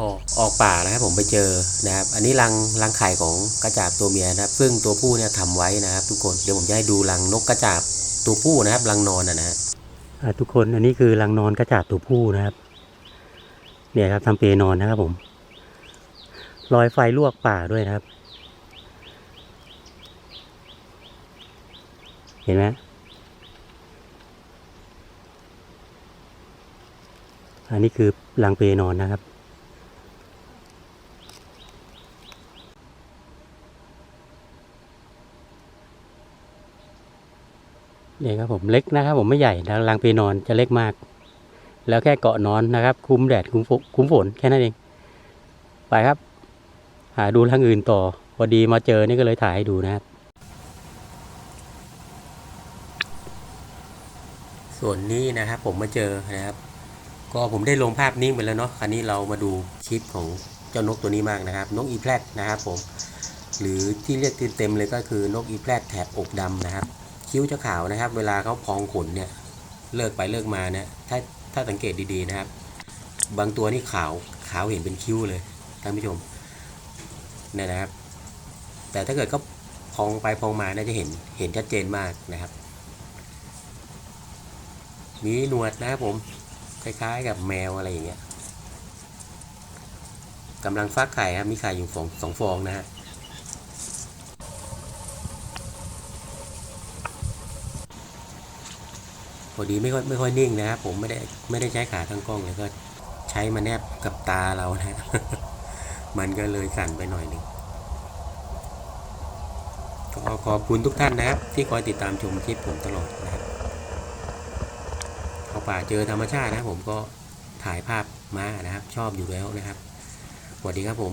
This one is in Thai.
ก็ออกป่านะครับผมไปเจอนะครับ อันนี้รังรังไข่ของกระจาบตัวเมียนะครับ ซึ่งตัวผู้เนี่ยทำไว้นะครับ ทุกคนเดี๋ยวผมจะให้ดูรังนกกระจาบตัวผู้นะครับรังนอนนะนะฮะทุกคนอันนี้คือรังนอนกระจาบตัวผู้นะครับ เนี่ยครับทำเปนอนนะครับผมรอยไฟลวกป่าด้วยนะครับ เห็นไหมอันนี้คือรังเปนอนนะครับ นี่ครับผมเล็กนะครับ ผมไม่ใหญ่รางเปนอนจะเล็กมาก แล้วแค่เกาะนอนนะครับ คุ้มแดดคุ้มฝนคุ้มฝนแค่นั้นเอง ไปครับ หาดูทางอื่นต่อพอดีมาเจอนี่ก็เลยถ่ายให้ดูนะครับส่วนนี้นะครับผมมาเจอนะครับ ก็ผมได้ลงภาพนิ่งไปแล้วเนาะคราวนี้เรามาดูคลิปของเจ้านกตัวนี้มากนะครับ นกอีแพลตนะครับผมหรือที่เรียกเต็มๆเลยก็คือนกอีแพลตแถบอกดำนะครับ คิ้วจะขาวนะครับ เวลาเขาพองขนเนี่ยเลิกไปเลิกมาเนี่ยถ้าถ้าสังเกตดีๆนะครับ บางตัวนี่ขาวขาวเห็นเป็นคิ้วเลยท่านผู้ชมเนี่ยนะครับ แต่ถ้าเกิดเขาพองไปพองมาเนี่ยจะเห็นเห็นชัดเจนมากนะครับมีหนวดนะครับผมคล้ายๆ กับแมวอะไรอย่างเงี้ยกำลังฟักไข่ครับมีไข่อยู่สองสองฟองนะฮะ อดีไม่ค่อยไม่ค่อยนิ่งนะครับผมไม่ได้ไม่ได้ใช้ขาทั้งกล้องเลยก็ใช้มาแนบกับตาเรานะ มันก็เลยสั่นไปหน่อยหนึ่งก็ขอบคุณทุกท่านนะครับ ที่คอยติดตามชมคลิปผมตลอดนะครับเข้าป่าเจอธรรมชาตินะผมก็ถ่ายภาพมานะครับ ชอบอยู่แล้วนะครับสวัสดีครับผม